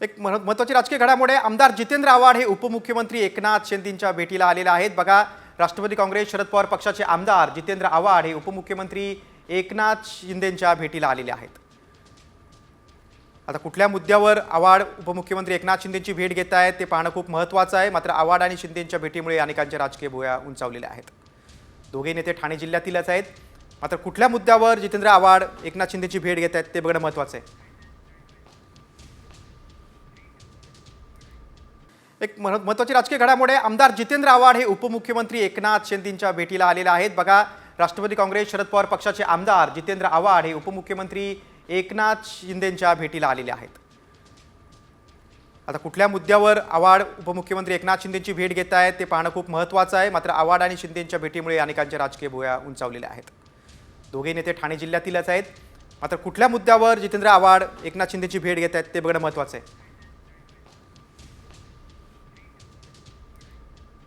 एक महत्त्वाची राजकीय घडामोड आहे. आमदार जितेंद्र आव्हाड हे उपमुख्यमंत्री एकनाथ शिंदेंच्या भेटीला आलेले आहेत. बघा राष्ट्रवादी काँग्रेस शरद पवार पक्षाचे आमदार जितेंद्र आव्हाड हे उपमुख्यमंत्री एकनाथ शिंदेंच्या भेटीला आलेले आहेत. आता कुठल्या मुद्द्यावर आव्हाड उपमुख्यमंत्री एकनाथ शिंदेंची भेट घेत आहेत ते पाहणं खूप महत्त्वाचं आहे. मात्र आव्हाड आणि शिंदेंच्या भेटीमुळे अनेकांच्या राजकीय भुया उंचावलेल्या आहेत. दोघे नेते ठाणे जिल्ह्यातीलच आहेत. मात्र कुठल्या मुद्द्यावर जितेंद्र आव्हाड एकनाथ शिंदेची भेट घेत आहेत ते बघणं महत्त्वाचं आहे. एक महत्त्वाची राजकीय घडामोड आहे. आमदार जितेंद्र आव्हाड हे उपमुख्यमंत्री एकनाथ शिंदेंच्या भेटीला आलेले आहेत. बघा राष्ट्रवादी काँग्रेस शरद पवार पक्षाचे आमदार जितेंद्र आव्हाड हे उपमुख्यमंत्री एकनाथ शिंदेंच्या भेटीला आलेले आहेत. आता कुठल्या मुद्द्यावर आव्हाड उपमुख्यमंत्री एकनाथ शिंदेंची भेट घेत आहेत ते पाहणं खूप महत्त्वाचं आहे. मात्र आव्हाड आणि शिंदेंच्या भेटीमुळे अनेकांच्या राजकीय भुया उंचावलेल्या आहेत. दोघे नेते ठाणे जिल्ह्यातीलच आहेत. मात्र कुठल्या मुद्द्यावर जितेंद्र आव्हाड एकनाथ शिंदेची भेट घेत आहेत ते बघणं महत्त्वाचं आहे.